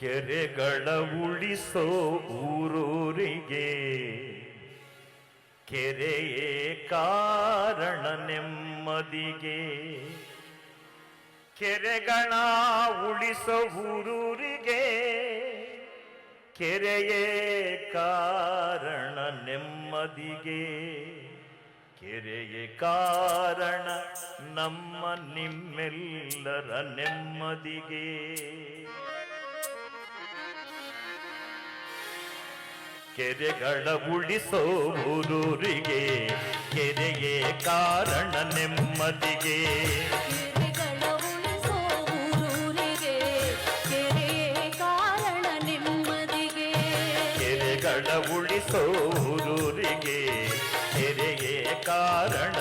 ಕೆರೆಗಳ ಉಳಿಸೋ ಊರೂರಿಗೆ ಕೆರೆಯೇ ಕಾರಣ ನೆಮ್ಮದಿಗೆ. ಕೆರೆಗಳ ಉಳಿಸೋ ಊರೂರಿಗೆ ಕೆರೆಯೇ ಕಾರಣ ನೆಮ್ಮದಿಗೆ. ಕೆರೆಯೇ ಕಾರಣ ನಮ್ಮ ನಿಮ್ಮೆಲ್ಲರ ನೆಮ್ಮದಿಗೆ. ಕೆರೆಗಳ ಉಳಿಸೋ ಊರೂರಿಗೆ ಕೆರೆಯೇ ಕಾರಣ ನೆಮ್ಮದಿಗೆ. ಕೆರೆಗಳ ಉಳಿಸೋ ಊರೂರಿಗೆ ಕೆರೆಯೇ ಕಾರಣ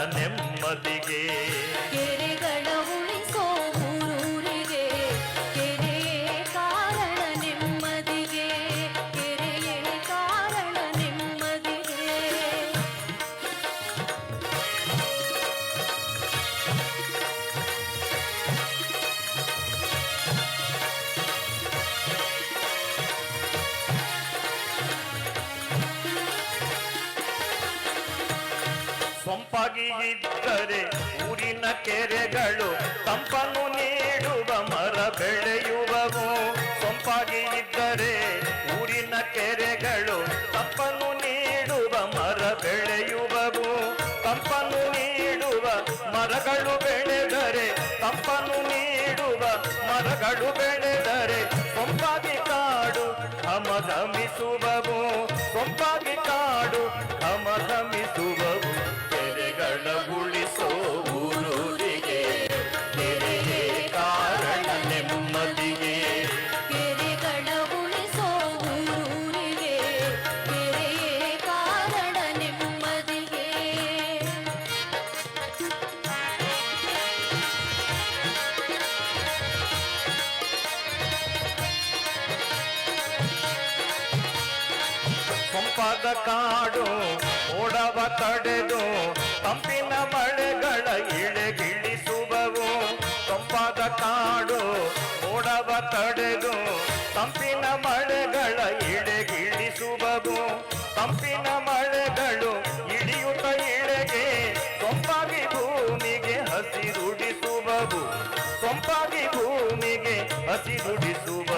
ಸೊಂಪಾಗಿ ಇದ್ದರೆ ಊರಿನ ಕೆರೆಗಳು ತಂಪನ್ನು ನೀಡುವ ಮರ ಬೆಳೆಯುವವು. ಸೊಂಪಾಗಿ ಇದ್ದರೆ ಊರಿನ ಕೆರೆಗಳು ತಂಪನ್ನು ನೀಡುವ ಮರ ಬೆಳೆಯುವವು. ತಂಪನ್ನು ನೀಡುವ ಮರಗಳು ಬೆಳೆದರೆ, ತಂಪನ್ನು ನೀಡುವ ಮರಗಳು ಬೆಳೆದರೆ ಸೊಂಪಾಗಿ ಕಾಡು ಘಮಘಮಿಸುವವು ಸೊಂಪಾಗಿ ಕಾಡು ಘಮಘಮಿಸುವವು ಸೊಂಪಾದ ಕಾಡು, ಓಡವ ತಡೆದು, ತಂಪಿನ ಮಳೆಗಳ ಇಳೆಗಿಳಿಸುವವು. ತಂಪಾದ ಕಾಡು, ಓಡವ ತಡೆದು, ತಂಪಿನ ಮಳೆಗಳ ಇಳೆಗಿಳಿಸುವವು. ತಂಪಿನ ಮಳೆಗಳು ಇಳಿಯುತ್ತ ಇಳೆಗೆ ಸೊಂಪಾಗಿ ಭೂಮಿಗೆ ಹಸಿರುಡಿಸುವವು ಸೊಂಪಾಗಿ ಭೂಮಿಗೆ ಹಸಿರುಡಿಸುವವು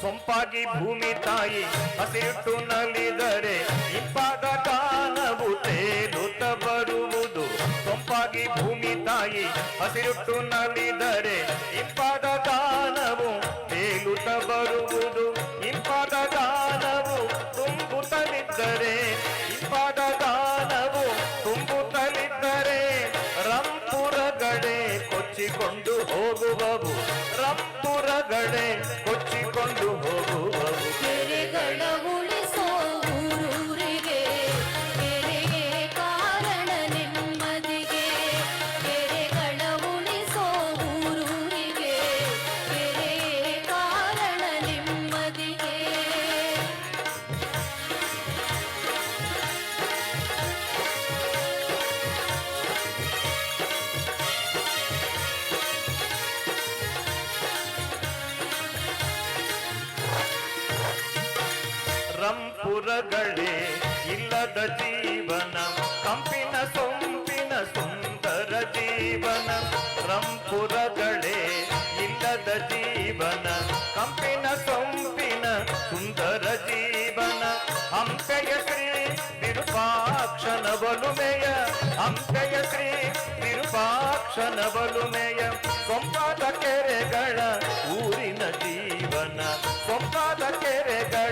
ಸೊಂಪಾಗಿ ಭೂಮಿ ತಾಯಿ ಹಸಿಟ್ಟು ನಲಿದರೆ ಇಂಪಾದ ಕಾಲವು ತೇಲುತ್ತ ಬರುವುದು. ಸೊಂಪಾಗಿ ಭೂಮಿ ತಾಯಿ ಹಸಿಟ್ಟು ನಲಿದರೆ ಇಂಪಾದ ಕಾಲವು ತೇಲುತ್ತ ಬರುವುದು. ಹೋಗುವವು. ರಂಪುರಗಳೇ ಕೊಚ್ಚಿಕೊಂಡು ಹೋಗುವವು ರಂಪುರಗಳೇ ಇಲ್ಲದ ಜೀವನ ಕಂಪಿನ ಸೊಂಪಿನ ಸುಂದರ ಜೀವನ ರಂಪುರಗಳೇ ಇಲ್ಲದ ಜೀವನ ಕಂಪಿನ ಸೊಂಪಿನ ಸುಂದರ ಜೀವನ ಹಂಪೆಯ ಶ್ರೀ ವಿರೂಪಾಕ್ಷನ ಬಲುಮೆಯ ಹಂಪೆಯ ಶ್ರೀ ವಿರೂಪಾಕ್ಷನ ಬಲುಮೆಯ ಸೊಂಪಾದ ಕೆರೆಗಳ ಊರಿನ ಜೀವನ ಸೊಂಪಾದ ಕೆರೆಗಳ